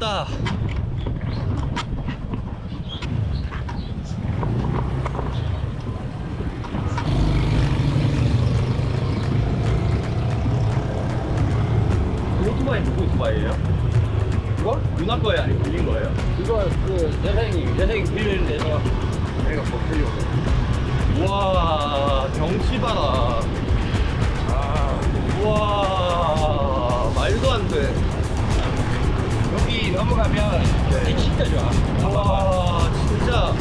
아 꼈다 오토바이 누구 오토바이예요? 이거? 누나 거예요? 아니면 빌린 거예요? 이거 그 여생이, 여생이 빌리 여기 넘어가면 네. 진짜 좋아. 와 진짜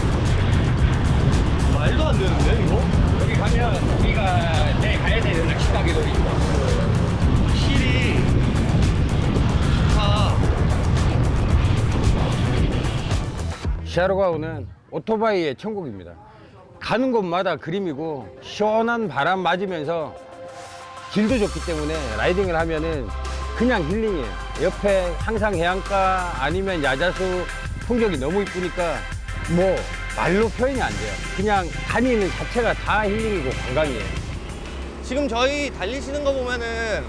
말도 안 되는데 이거? 여기 가면 우리가 내일 가야 되는 낚시 가게도 있고. 확실히 다 시아로가우는 오토바이의 천국입니다. 가는 곳마다 그림이고 시원한 바람 맞으면서 길도 좋기 때문에 라이딩을 하면은 그냥 힐링이에요. 옆에 항상 해안가 아니면 야자수 풍경이 너무 이쁘니까 뭐 말로 표현이 안 돼요. 그냥 다니는 자체가 다 힐링이고 관광이에요. 지금 저희 달리시는 거 보면은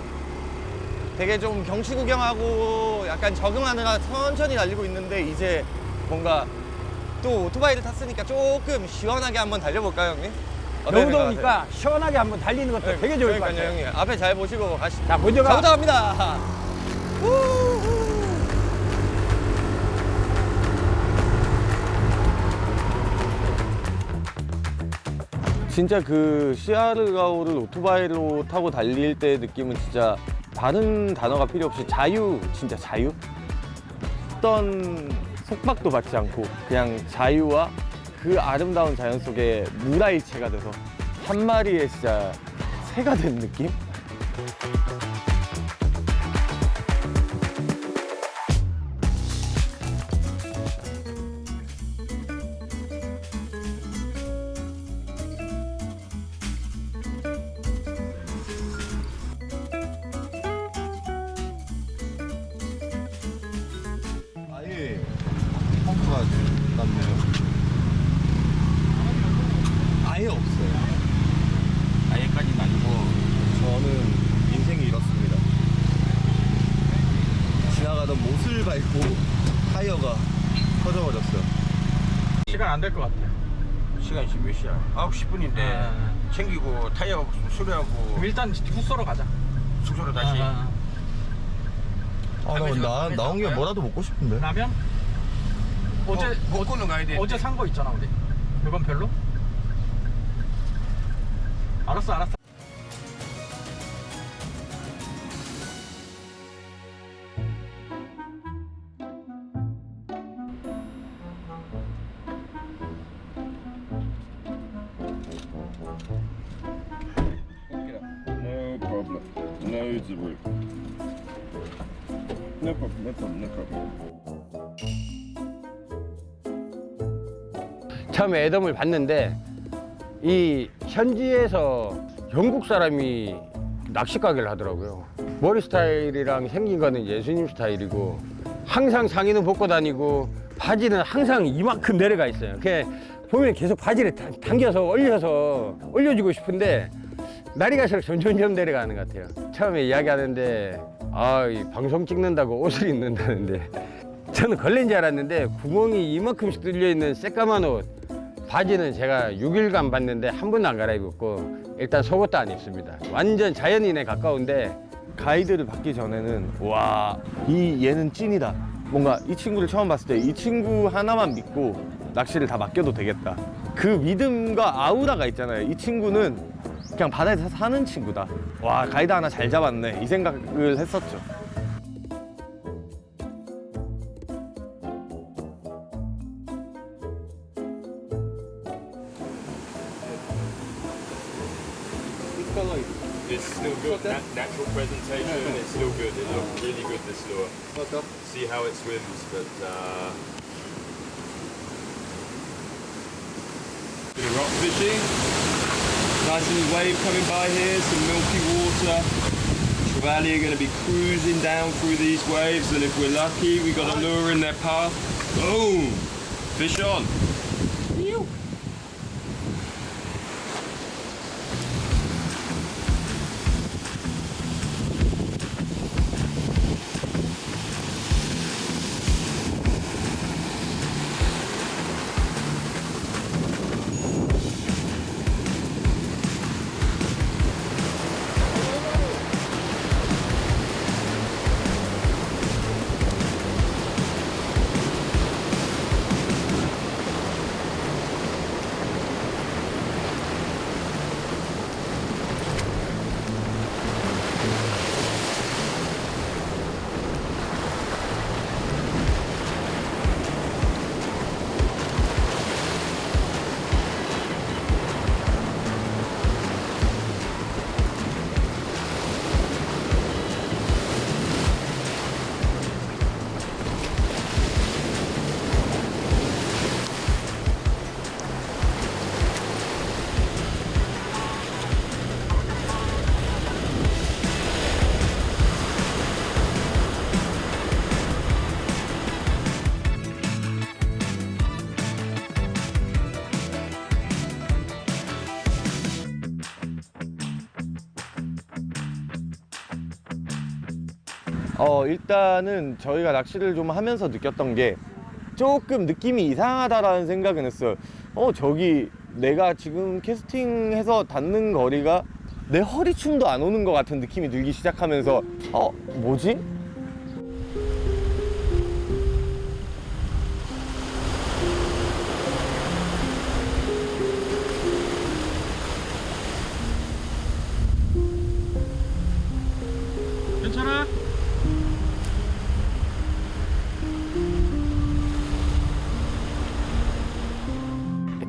되게 좀 경치 구경하고 약간 적응하느라 천천히 달리고 있는데 이제 뭔가 또 오토바이를 탔으니까 조금 시원하게 한번 달려볼까요 형님? 너무 생각하세요? 더우니까 시원하게 한번 달리는 것도 되게 좋을 것 같아요. 형님 앞에 잘 보시고 가시죠 자, 먼저 가. 가보자 갑니다. 진짜 그 시아르가오를 오토바이로 타고 달릴 때 느낌은 진짜 다른 단어가 필요 없이 자유 진짜 자유 어떤 속박도 받지 않고 그냥 자유와 그 아름다운 자연 속에 무라일체가 돼서 한 마리의 진짜 새가 된 느낌? 아예 펑크가 났네요. 아예 없어요. 아예까지는 아니고. 저는 인생이 이렇습니다. 지나가던 못을 밟고 타이어가 터져버렸어요. 시간 안 될 것 같아요. 시간이 지금 몇 시야? 9시 10분인데 아. 챙기고 타이어 수리하고 그럼 일단 숙소로 가자. 숙소로 다시 아, 아, 나, 나, 나온 김에? 뭐라도 먹고 싶은데. 라면? 어제 어, 먹고는 가야 돼. 어제 산 거 있잖아 우리. 그건 별로? 알았어 알았어. Problem, no problem, no problem. 처음에 애덤을 봤는데 이 현지에서 영국 사람이 낚시 가게를 하더라고요. 머리 스타일이랑 생긴 거는 예수님 스타일이고 항상 상의는 벗고 다니고 바지는 항상 이만큼 내려가 있어요. 그 보면 계속 바지를 당- 당겨서 올려서 올려주고 싶은데 날이 갈수록 점점점 내려가는 것 같아요. 처음에 이야기하는데 아, 이 방송 찍는다고 옷을 입는다는데 저는 걸레인 줄 알았는데 구멍이 이만큼씩 뚫려 있는 새까만 옷 바지는 제가 6일간 봤는데 한 번도 안 갈아입었고 일단 속옷도 안 입습니다. 완전 자연인에 가까운데 가이드를 받기 전에는 와, 이 얘는 찐이다. 뭔가 이 친구를 처음 봤을 때 이 친구 하나만 믿고 낚시를 다 맡겨도 되겠다. 그 믿음과 아우라가 있잖아요. 이 친구는 그냥 바다에서 사는 친구다. 와, 가이드 하나 잘 잡았네. 이 생각을 했었죠. It's still good. Na- natural presentation. It's still good. It looks really good. This lure. See how it swims, but uh, bit of rock fishing. Nice little wave coming by here. Some milky water. Trevally are going to be cruising down through these waves, and if we're lucky, we've got a lure in their path. Boom! Fish on. 어, 일단은 저희가 낚시를 좀 하면서 느꼈던 게 조금 느낌이 이상하다라는 생각은 했어요. 어, 저기 내가 지금 캐스팅해서 닿는 거리가 내 허리춤도 안 오는 것 같은 느낌이 들기 시작하면서 어, 뭐지?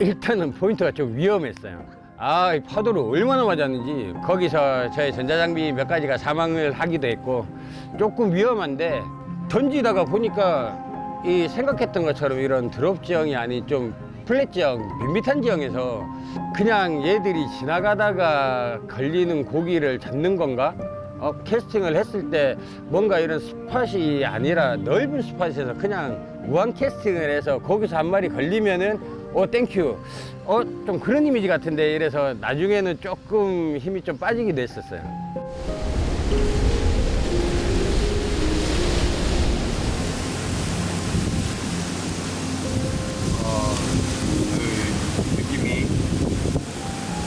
일단은 포인트가 좀 위험했어요. 아, 이 파도를 얼마나 맞았는지 거기서 저의 전자장비 몇 가지가 사망을 하기도 했고 조금 위험한데 던지다가 보니까 이 생각했던 것처럼 이런 드롭 지형이 아닌 좀 플랫 지형, 밋밋한 지형에서 그냥 얘들이 지나가다가 걸리는 고기를 잡는 건가? 어, 캐스팅을 했을 때 뭔가 이런 스팟이 아니라 넓은 스팟에서 그냥 무한 캐스팅을 해서 거기서 한 마리 걸리면은 어 땡큐 어 좀 그런 이미지 같은데 이래서 나중에는 조금 힘이 좀 했었어요 느낌이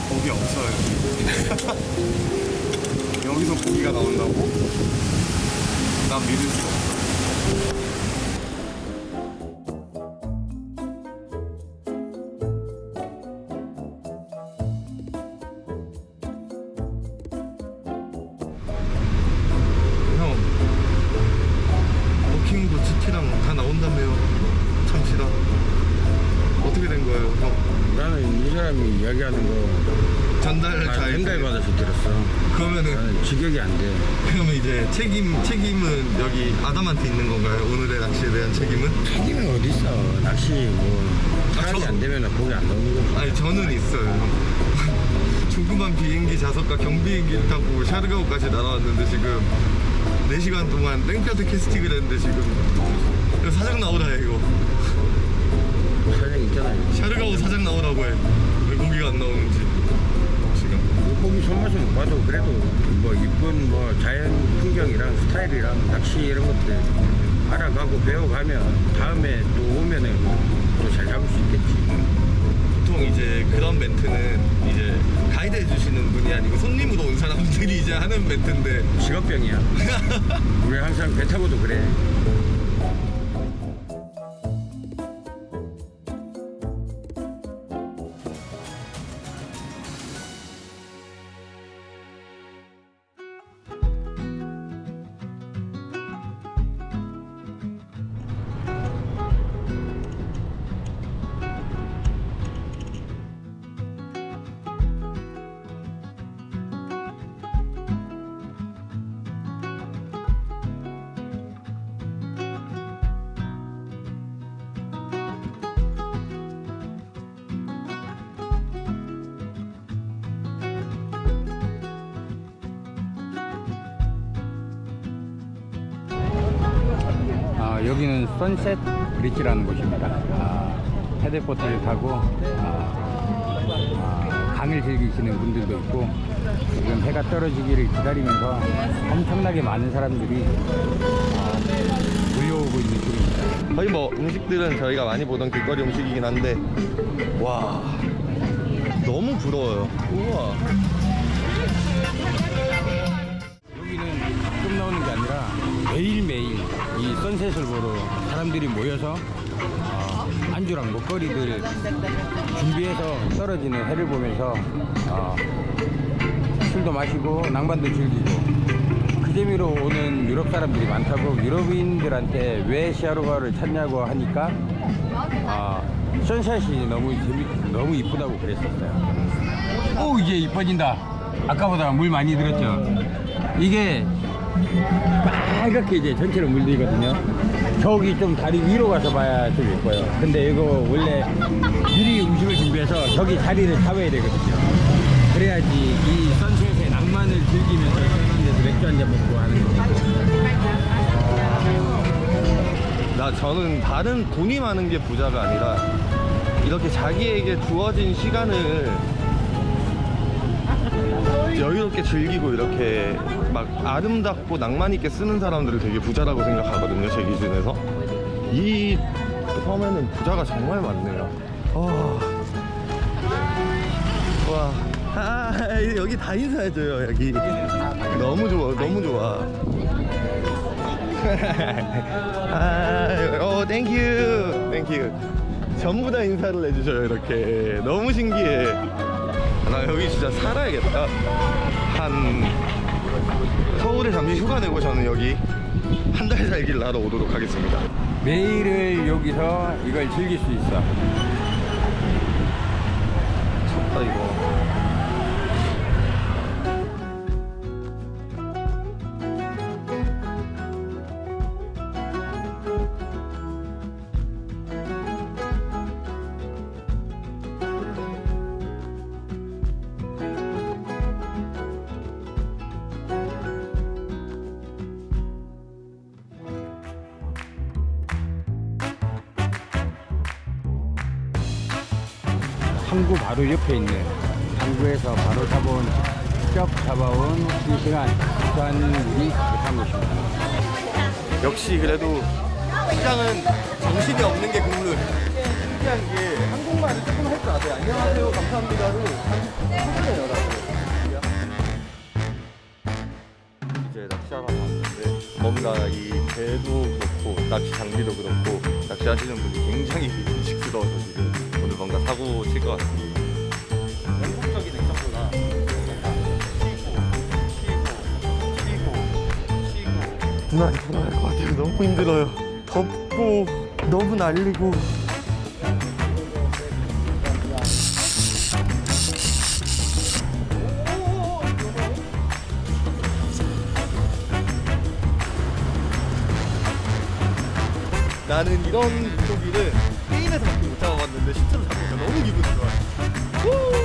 고기 없어요. 여기서 고기가 나온다고? 난 믿을 수 없어. 거예요, 형? 나는 이 사람이 이야기하는 거 전달 잘 전달 받아서 들었어 그러면은 나는 지격이 안 돼 그러면 이제 책임 책임은 여기 아담한테 있는 건가요? 오늘의 낚시에 대한 책임은? 책임이 어디 있어 낚시 뭐 사람이 저- 안 되면 고기 안 나오는 거지 아니 저는 있어요. 조그만 비행기 좌석과 경비행기를 타고 샤르가오까지 날아왔는데 지금 4시간 동안 땡볕에 캐스팅을 했는데 지금 이거 사장 나오라 해 이거 사장 있잖아요 샤르가오 사장 나오라고 해 왜 고기가 안 나오는지 지금 물고기 손맛을 못 봐도 그래도 뭐 이쁜 뭐 자연 풍경이랑 스타일이랑 낚시 이런 것들 알아가고 배워가면 다음에 또 오면은 또 잘 잡을 수 있겠지. 보통 이제 그런 멘트는 이제 가이드 해주시는 분이 아니고 손님으로 온 사람들이 이제 하는 멘트인데 직업병이야. 우리 항상 배 타고도 그래. 여기는 선셋 브릿지라는 곳입니다. 아, 헤드보트를 타고 아, 아, 강을 즐기시는 분들도 있고 지금 해가 떨어지기를 기다리면서 엄청나게 많은 사람들이 아, 몰려오고 있는 중입니다. 거의 뭐 음식들은 저희가 많이 보던 길거리 음식이긴 한데 와 너무 부러워요 우와 나오는 게 아니라 매일매일 이 선셋을 보러 사람들이 모여서 어, 안주랑 먹거리들 준비해서 떨어지는 해를 보면서 어, 술도 마시고 낭만도 즐기고 그 재미로 오는 유럽 사람들이 많다고 유럽인들한테 왜 시아로가를 찾냐고 하니까 아, 선샷이 너무 재미 너무 이쁘다고 그랬었어요. 오 이제 이뻐진다. 아까보다 물 많이 들었죠. 이게 빨갛게 이제 전체로 물들거든요. 저기 좀 다리 위로 가서 봐야 좀 예뻐요. 근데 이거 원래 미리 음식을 준비해서 저기 자리를 잡아야 되거든요. 그래야지 이 선셋의 낭만을 즐기면서 편한 데서 맥주 한 잔 먹고 하는 거고. 나 저는 다른 돈이 많은 게 부자가 아니라 이렇게 자기에게 주어진 시간을 여유롭게 즐기고 이렇게 막 아름답고 낭만 있게 쓰는 사람들을 되게 부자라고 생각하거든요 제 기준에서. 이 섬에는 부자가 정말 많네요. 어. 와. 아, 여기 다 인사해줘요 여기. 너무 좋아 너무 좋아. 아, 어, 땡큐 땡큐 전부 다 인사를 해주셔요 이렇게. 너무 신기해 나 여기 진짜 살아야겠다. 한 서울에 잠시 휴가 내고 저는 여기 한 달 살기를 하러 오도록 하겠습니다. 매일을 여기서 이걸 즐길 수 있어. 아 이거 항구 바로 옆에 있는 항구에서 바로 잡아온 직접 잡아온 싱싱한 수산물이 가득한 곳입니다. 역시 그래도 시장은 정신이 없는 게 국룰. 신기한 게 한국말을 조금 할 줄 아세요. 안녕하세요, 감사합니다로 한국어예요, 라고. 이제 낚시하러 왔는데 뭔가 이 배도 그렇고 낚시 장비도 그렇고 낚시하시는 분이 굉장히 사고 칠것 같습니다. 영국적인 액션보다 나 돌아갈 것 같아요. 너무 힘들어요. 덥고 너무 날리고. 나는 이런 물고기를 게임에서밖에 못 잡아봤는데 실제로 너무 기분이 좋아요. 후!